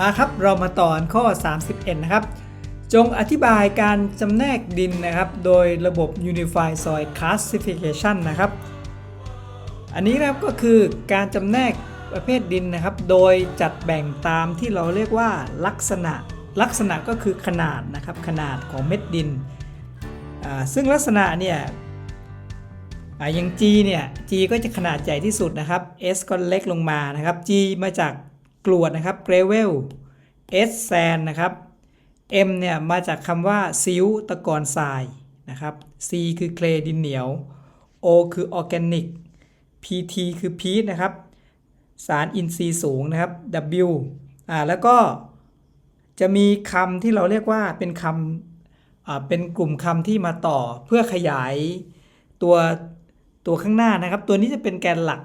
มาครับเรามาต่อข้อ 31 นะครับ จงอธิบายการจำแนกดินนะครับ โดยระบบ Unified Soil Classification นะครับ อันนี้นะครับก็คือการจำแนกประเภทดินนะครับ โดยจัดแบ่งตามที่เราเรียกว่าลักษณะ ลักษณะก็คือขนาดนะครับ ขนาดของเม็ดดิน ซึ่งลักษณะเนี่ยอ่าอย่าง G เนี่ย G ก็จะขนาดใหญ่ที่สุดนะครับ S ก็เล็กลงมานะครับ G มาจาก กรวดนะครับ gravel S sand นะครับ M เนี่ยมาจากคำว่าซิลตะกอนทรายนะครับ C คือ clay ดินเหนียว O คือ organic PT คือ peat นะครับ สารอินทรีย์สูงนะครับ W อ่าแล้วก็จะมีคำที่เราเรียกว่าเป็นคำอ่าเป็นกลุ่มคำที่มาต่อเพื่อขยายตัวตัวข้างหน้านะครับ ตัวนี้จะเป็นแกนหลัก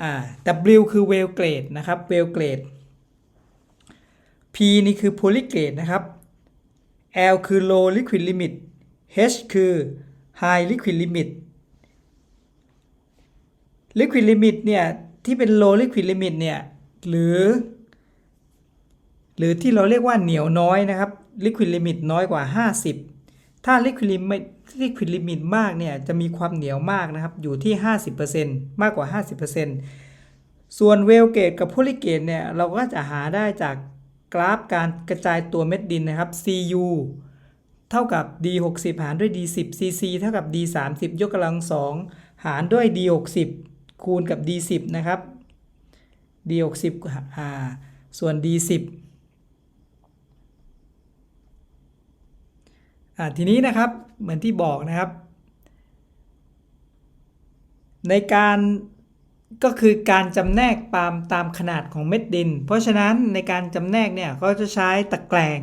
อ่า W คือ well grade นะครับ well grade P นี่คือ polygrade นะครับ L คือ low liquid limit H คือ high liquid limit liquid limit เนี่ยที่เป็น low liquid limit เนี่ยหรือ หรือที่เราเรียกว่าเหนียวน้อยนะครับ liquid limit น้อยกว่า 50 ถ้าลิควิดลิมิตลิควิดลิมิตมากเนี่ยจะมีความเหนียวมากนะครับ อยู่ที่ 50%มากกว่า 50%ส่วนเวลเกตกับโพลิเกตเนี่ยเราก็จะหาได้จากกราฟการกระจายตัวเม็ดดินนะครับ Cu เท่ากับ d 6 0หารด้วย d 1 0 cc เท่ากับ d 3 0ยกกำลังสองหารด้วย d 6 0คูณกับ d 1 0นะครับ d 6 0ส่วน d 1 0 ทีนี้นะครับเหมือนที่บอกนะครับ ในการก็คือการจำแนกตามตามขนาดของเม็ดดิน เพราะฉะนั้นในการจำแนกเนี่ยก็จะใช้ตะแกรง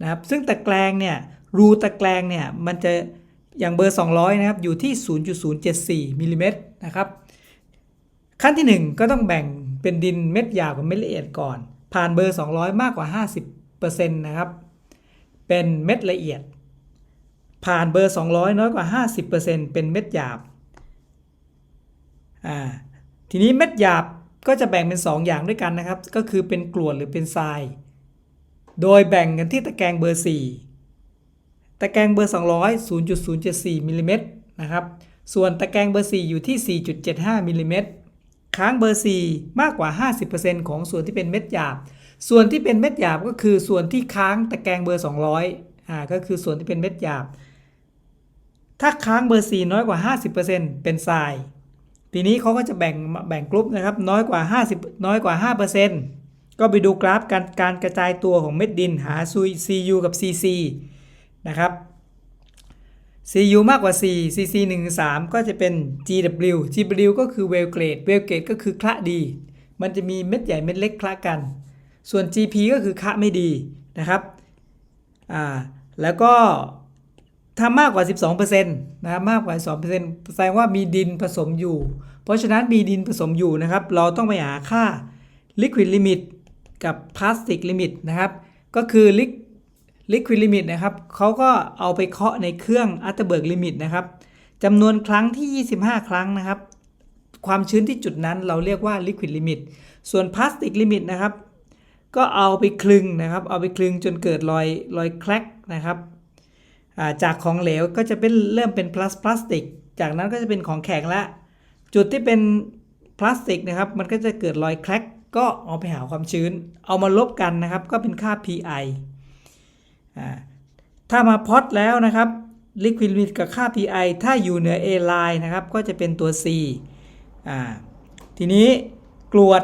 นะครับ ซึ่งตะแกรงเนี่ยรูตะแกรงเนี่ยมันจะอย่างเบอร์ 200 นะครับ อยู่ที่ 0.074มิลลิเมตรนะครับ ขั้นที่ 1 ก็ต้องแบ่งเป็นดินเม็ดหยาบกับเม็ดละเอียดก่อน ผ่านเบอร์ 200 มากกว่า 50%นะครับ เป็นเม็ดละเอียด ผ่านเบอร์ 200 น้อยกว่า 50%เป็นเม็ดหยาบอ่าทีนี้เม็ดหยาบก็จะแบ่งเป็น 2 อย่างด้วยกันนะครับ ก็คือเป็นกรวดหรือเป็นทราย โดยแบ่งกันที่ตะแกรงเบอร์ 4 ตะแกรงเบอร์ 200 0.074มิลลิเมตรนะครับ ส่วนตะแกรงเบอร์ 4 อยู่ที่ 4.75มิลลิเมตรค้างเบอร์ 4 มากกว่า 50%ของส่วนที่เป็นเม็ดหยาบ ส่วนที่เป็นเม็ดหยาบก็คือส่วนที่ค้างตะแกรงเบอร์ 200อ่าก็คือส่วนที่เป็นเม็ดหยาบ ถ้าค้างเบอร์ 4 น้อยกว่า 50%เป็นทราย ทีนี้เขาก็จะแบ่งแบ่งกลุ่มนะครับน้อยกว่า 50 น้อยกว่า 5%ก็ไปดูกราฟการการกระจายตัวของเม็ดดินหา CU กับ CC นะครับ CU มากกว่า 4 CC 1 3 ก็จะเป็น GW GW ก็คือ well grade well grade ก็คือคละดี มันจะมีเม็ดใหญ่เม็ดเล็กคละกัน ส่วน GP ก็คือคละไม่ดีนะครับ อ่า แล้วก็ ถ้ามากกว่า 12%นะครับมากกว่า2%แสดงว่ามีดินผสมอยู่ เพราะฉะนั้นมีดินผสมอยู่นะครับ เราต้องไปหาค่า liquid limit กับ plastic limit นะครับ ก็คือ liquid limit นะครับเขาก็เอาไปเคาะในเครื่อง Atterberg limit นะครับจำนวนครั้งที่ 25 ครั้งนะครับ ความชื้นที่จุดนั้นเราเรียกว่า liquid limit ส่วน plastic limit นะครับ ก็เอาไปคลึงนะครับ เอาไปคลึงจนเกิดรอยรอยแคลกนะครับ จากของเหลวก็จะเป็นเริ่มเป็นพลาสพลาสติก จากนั้นก็จะเป็นของแข็งละ จุดที่เป็นพลาสติกนะครับ มันก็จะเกิดรอยแคลกก็เอาไปหาความชื้น เอามาลบกันนะครับ ก็เป็นค่า pi ถ้ามาพอตแล้วนะครับ liquid limit กับค่า pi ถ้าอยู่เหนือ a line นะครับ ก็จะเป็นตัว c ทีนี้กรวด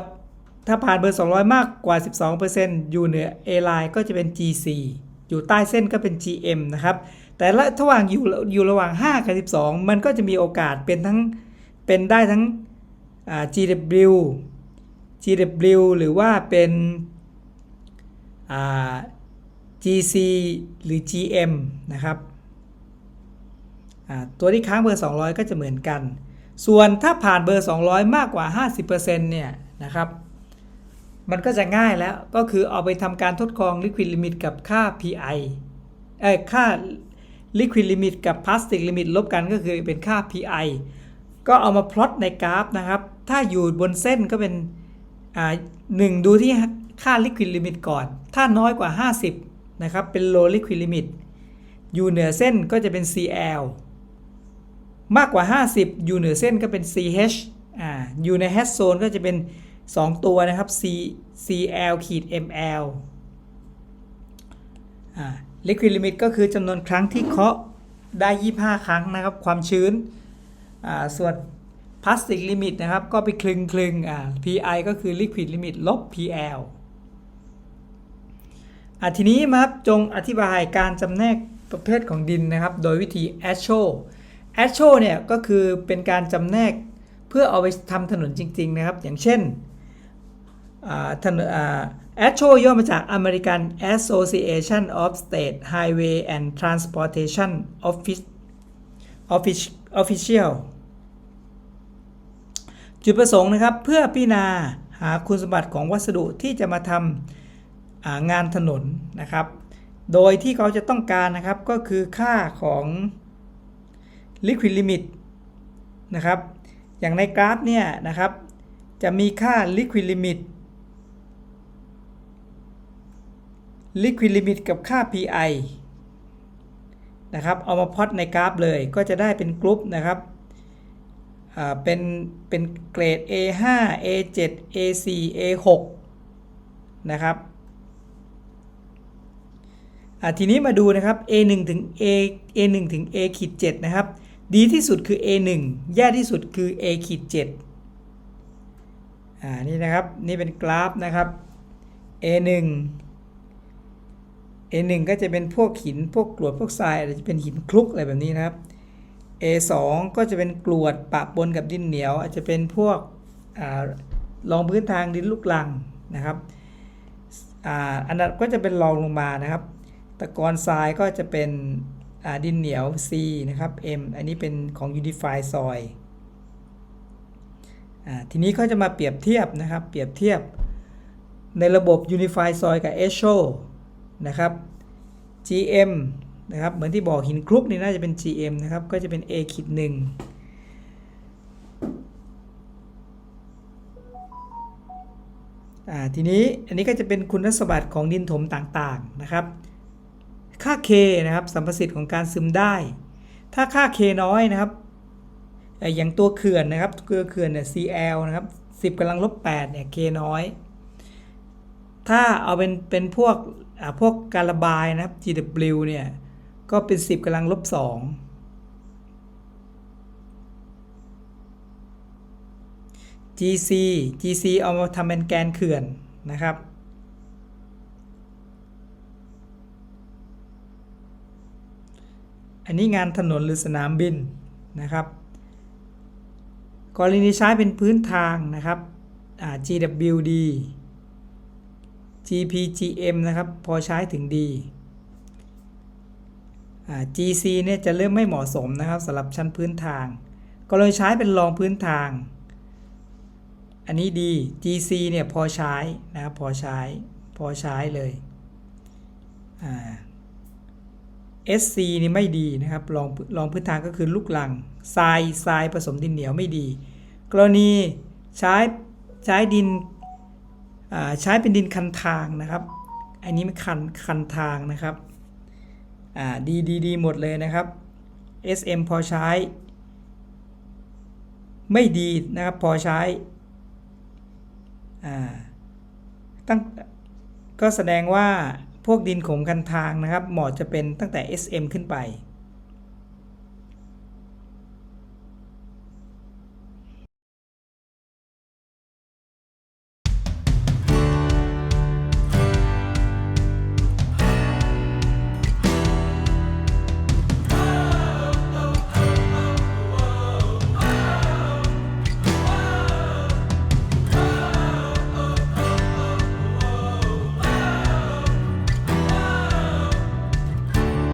ถ้าผ่านเบอร์ 200 มากกว่า 12%อยู่เหนือ a line ก็จะเป็น gc อยู่ใต้เส้นก็เป็น gm นะครับ แต่ละระหว่างอยู่อยู่ระหว่าง 5 กับ 12 มันก็จะมีโอกาสเป็นทั้งเป็นได้ทั้ง GW GW หรือว่าเป็น GC หรือ GM นะครับตัวที่ค้างเบอร์ 200 ก็จะเหมือนกัน ส่วนถ้าผ่านเบอร์ 200 มากกว่า 50%เนี่ยนะครับ มันก็จะง่ายแล้ว ก็คือเอาไปทำการทดลอง liquid limit กับค่า pi เอ้ค่า liquid limit กับ plastic limit ลบกันก็คือเป็นค่า pi ก็เอามาพลอตในกราฟนะครับ ถ้าอยู่บนเส้นก็เป็นอ่าหนึ่งดูที่ค่า liquid limit ก่อน ถ้าน้อยกว่า 50 นะครับ เป็น low liquid limit อยู่เหนือเส้นก็จะเป็น CL มากกว่า 50 อยู่เหนือเส้นก็เป็น CH อ่าอยู่ใน hash zone ก็จะเป็น 2 ตัวนะครับ C CL ขีด ML อ่า liquid limit ก็คือจำนวนครั้งที่เคาะได้ 25 ครั้งนะครับ ความชื้นส่วน plastic limit นะครับ ก็ไปคลึงคลึงอ่า PI ก็คือ liquid limit ลบ PL อะทีนี้มาครับจงอธิบายการจำแนกประเภทของดินนะครับ โดยวิธี ASHO ASHO เนี่ยก็คือเป็นการจำแนกเพื่อเอาไปทำถนนจริง ๆ นะครับ อย่างเช่น ถนนอ่า ASHO ย่อมาจาก American Association of State Highway and Transportation Office Office Official จุดประสงค์นะครับ เพื่อพิจารณาหาคุณสมบัติของวัสดุที่จะมาทำางานถนนนะครับ โดยที่เขาจะต้องการนะครับก็คือค่าของ liquid limit นะครับ อย่างในกราฟเนี่ยนะครับ จะมีค่า liquid limit liquid limit กับค่า pi นะครับ เอามาพอดในกราฟเลย ก็จะได้เป็นกรุ๊ปนะครับเป็นเป็นเกรด A5 A7 A4 A6 นะครับทีนี้มาดูนะครับ A1 ถึง A A1 ถึง A ขีด7นะครับ ดีที่สุดคือ A1 แย่ที่สุดคือ A ขีด7อ่า นี่นะครับ นี่เป็นกราฟนะครับ A1 A1 ก็จะเป็นพวกหินพวกกรวดพวกทรายอาจจะเป็นหินคลุกอะไรแบบนี้นะครับ A2 ก็จะเป็นกรวดปะปนกับดินเหนียว อาจจะเป็นพวกอรองพื้นทางดินลูกลังนะครับอันนั้นก็จะเป็นรองลงมานะครับ ตะกอนทรายก็จะเป็นดินเหนียว C นะครับ M อันนี้เป็นของ Unify Soil ทีนี้เขาจะมาเปรียบเทียบนะครับ เปรียบเทียบในระบบ Unify Soil กับ ESHO นะครับ GM นะครับ เหมือนที่บอกหินคลุกนี่น่าจะเป็น GM นะครับ ก็จะเป็น A ขีดหนึ่งทีนี้อันนี้ก็จะเป็นคุณสมบัติของดินถมต่างๆนะครับ ค่า K นะครับสัมประสิทธิ์ของการซึมได้ ถ้าค่า K น้อยนะครับ อย่างตัวเขื่อนนะครับตัวเขื่อนเนี่ย CL นะครับ10กำลังลบ8เนี่ย K น้อย ถ้าเอาเป็นเป็นพวก พวกการระบายนะครับ GW เนี่ย ก็เป็น 10กำลังลบ2 GC GC เอามาทำเป็นแกนเขื่อนนะครับ อันนี้งานถนนหรือสนามบินนะครับ กรณีใช้เป็นพื้นทางนะครับ GWD GPGM นะครับ พอใช้ถึงดี GC เนี่ยจะเริ่มไม่เหมาะสมนะครับสำหรับชั้นพื้นทาง ก็เลยใช้เป็นรองพื้นทาง อันนี้ดี GC เนี่ยพอใช้นะครับพอใช้พอใช้เลย SC นี่ไม่ดีนะครับรองรองพื้นทางก็คือลูกลังทรายทรายผสมดินเหนียวไม่ดี กรณีใช้ใช้ดิน ใช้เป็นดินคันทางนะครับ อันนี้มันคันคันทางนะครับดีดีดีหมดเลยนะครับ SM พอใช้ ไม่ดีนะครับพอใช้ตั้งก็แสดงว่าพวกดินขมคันทางนะครับเหมาะจะเป็นตั้งแต่ SM ขึ้นไป